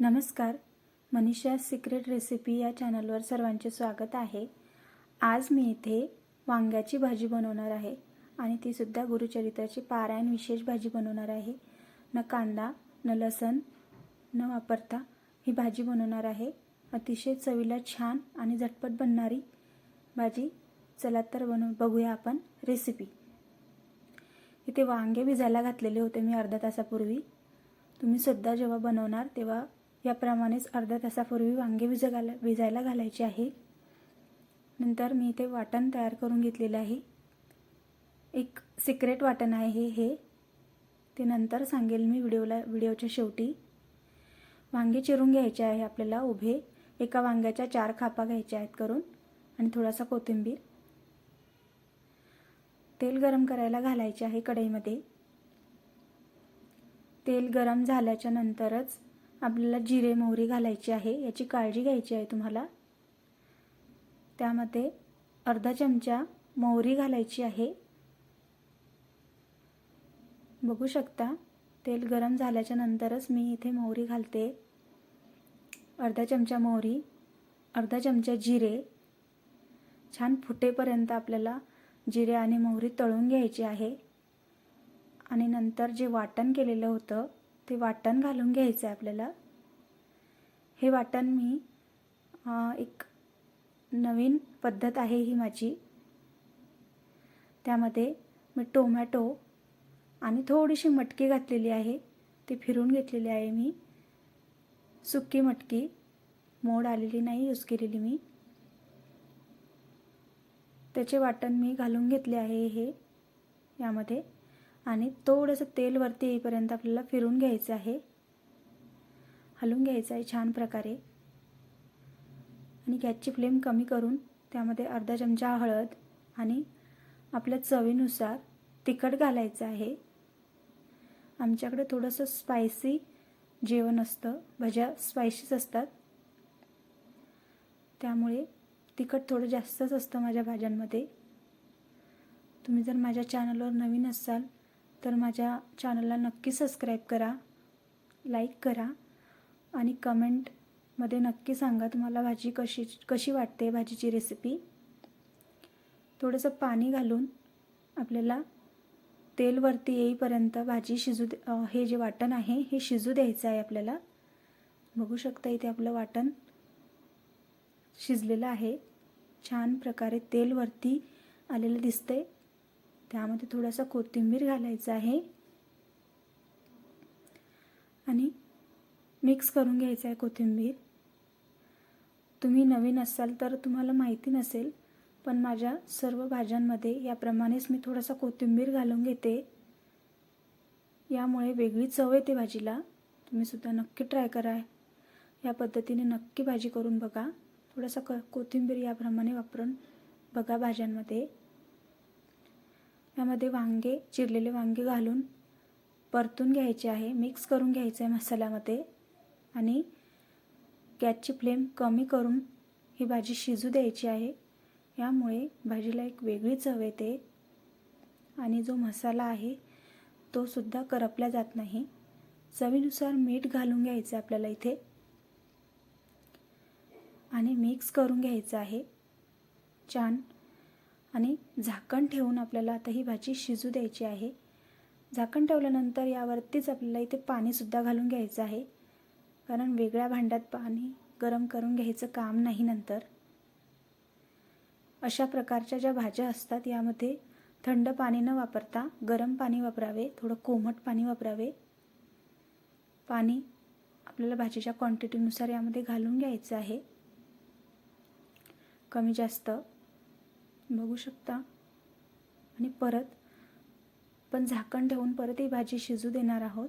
नमस्कार. Manisha secret recipe या चॅनलवर सर्वांचे स्वागत आहे. आज मी इथे वांग्याची भाजी बनवणार आहे आणि तीसुद्धा गुरुचरित्राची पारायण विशेष भाजी बनवणार आहे. न कांदा न लसण न वापरता ही भाजी बनवणार आहे. अतिशय चवीला छान आणि झटपट बनणारी भाजी. चला तर बनव बघूया आपण रेसिपी इथे वांगे भिजायला घातलेले होते मी अर्धा तासापूर्वी. तुम्ही सुद्धा जेव्हा बनवणार तेव्हा याप्रमाणेच अर्ध्या तासापूर्वी वांगे भिज घाला भिजायला घालायचे आहे. नंतर मी इथे वाटण तयार करून घेतलेलं आहे. एक सिक्रेट वाटण आहे हे हे. ते नंतर सांगेल मी व्हिडिओला व्हिडिओच्या शेवटी. वांगे चिरून घ्यायचे आहे आपल्याला उभे. एका वांग्याच्या चार खापा घ्यायच्या आहेत करून आणि थोडासा कोथिंबीर. तेल गरम करायला घालायचे आहे कढईमध्ये. तेल गरम झाल्याच्या नंतरच आपल्याला जिरे मोहरी घालायची आहे याची काळजी घ्यायची आहे तुम्हाला. त्यामध्ये अर्धा चमचा मोहरी घालायची आहे. बघू शकता तेल गरम झाल्याच्या नंतरच मी इथे मोहरी घालते. अर्धा चमचा मोहरी अर्धा चमचा जिरे. छान फुटेपर्यंत आपल्याला जिरे आणि मोहरी तळून घ्यायची आहे. आणि नंतर जे वाटण केलेलं होतं ते वाटण घालून घ्यायचं आहे आपल्याला. हे वाटण मी एक नवीन पद्धत आहे ही माझी. त्यामध्ये मी टोमॅटो आणि थोडीशी मटकी घातलेली आहे. ती फिरून घेतलेली आहे मी. सुकी मटकी. मोड आलेली नाही यूज केलेली मी. त्याचे वाटण मी घालून घेतले आहे हे यामध्ये. आणि थोडंसं तेल वरती येईपर्यंत आपल्याला फिरून घ्यायचं आहे. हलवून घ्यायचं आहे छान प्रकारे. आणि गॅसची फ्लेम कमी करून त्यामध्ये अर्धा चमचा हळद आणि आपल्या चवीनुसार तिखट घालायचं आहे. आमच्याकडे थोडंसं स्पायसी जेवण असतं. भज्या स्पायसीच असतात. त्यामुळे तिखट थोडं जास्तच असतं माझ्या भाज्यांमध्ये. तुम्ही जर माझ्या चॅनलवर नवीन असाल तर माझ्या चॅनलला नक्की सबस्क्राईब करा लाईक करा आणि कमेंटमध्ये नक्की सांगा तुम्हाला भाजी कशी कशी वाटते भाजीची रेसिपी थोडंसं पाणी घालून आपल्याला तेल वरती येईपर्यंत भाजी शिजू दे हे जे वाटण आहे हे शिजू द्यायचं आहे आपल्याला. बघू शकता इथे आपलं वाटण शिजलेलं आहे. छान प्रकारे तेल वरती आलेलं दिसतंय. त्यामध्ये थोडासा कोथिंबीर घालायचा आहे. आणि मिक्स करून घ्यायचं आहे कोथिंबीर. तुम्ही नवीन असाल तर तुम्हाला माहिती नसेल पण माझ्या सर्व भाज्यांमध्ये याप्रमाणेच मी थोडासा कोथिंबीर घालून घेते. यामुळे वेगळी चव येते भाजीला. तुम्ही सुद्धा नक्की ट्राय करा. या पद्धतीने नक्की भाजी करून बघा. थोडासा क कोथिंबीर याप्रमाणे वापरून बघा भाज्यांमध्ये. यामध्ये वांगे चिरलेले वांगे घालून परतून घ्यायचे आहे. मिक्स करून घ्यायचं आहे मसाल्यामध्ये. आणि गॅसची फ्लेम कमी करून ही भाजी शिजू द्यायची आहे. यामुळे भाजीला एक वेगळी चव येते. आणि जो मसाला आहे तो सुद्धा करपला जात नाही. चवीनुसार मीठ घालून घ्यायचं आपल्याला इथे. आणि मिक्स करून घ्यायचं आहे. छान आणि झाकण ठेवून आपल्याला आता ही भाजी शिजू द्यायची आहे. झाकण ठेवल्यानंतर यावरतीच आपल्याला इथे पाणीसुद्धा घालून घ्यायचं आहे. कारण वेगळ्या भांड्यात पाणी गरम करून घ्यायचं काम नाही नंतर. अशा प्रकारच्या ज्या भाज्या असतात यामध्ये थंड पाणी न वापरता गरम पाणी वापरावे थोडं कोमट पाणी वापरावे. पाणी आपल्याला भाजीच्या क्वांटिटीनुसार यामध्ये घालून घ्यायचं आहे. कमी जास्त बघू शकता. आणि परत पण झाकण ठेवून परत ही भाजी शिजू देणार आहोत.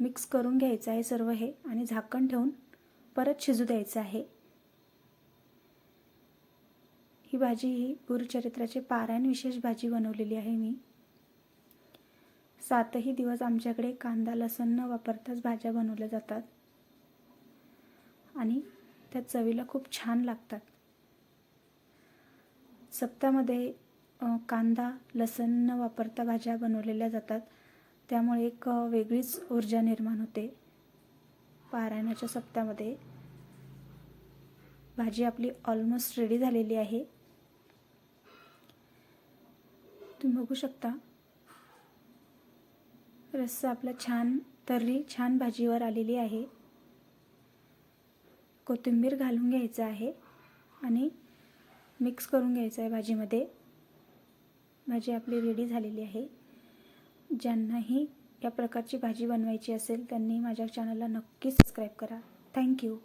मिक्स करून घ्यायचं आहे सर्व हे आणि झाकण ठेवून परत शिजू द्यायचं आहे. ही भाजी ही गुरुचरित्राचे पारायण विशेष भाजी बनवलेली आहे मी. सातही दिवस आमच्याकडे कांदा लसण न वापरताच भाज्या बनवल्या जातात. आणि त्या चवीला खूप छान लागतात. सप्तामध्ये कांदा लसण न वापरता भाज्या बनवलेल्या जातात. त्यामुळे एक वेगळीच ऊर्जा निर्माण होते. पारायणाच्या सप्तामध्ये भाजी आपली ऑलमोस्ट रेडी झालेली आहे. तुम्ही बघू शकता रस्सा आपला छान तर्री छान भाजीवर आलेली आहे. कोथिंबीर घालून घ्यायचं आहे आणि मिक्स करून घ्यायचं आहे भाजीमध्ये. भाजी आपली रेडी झालेली आहे. ज्यांनाही या प्रकारची भाजी बनवायची असेल त्यांनी माझ्या चॅनलला नक्की सबस्क्राईब करा. थँक्यू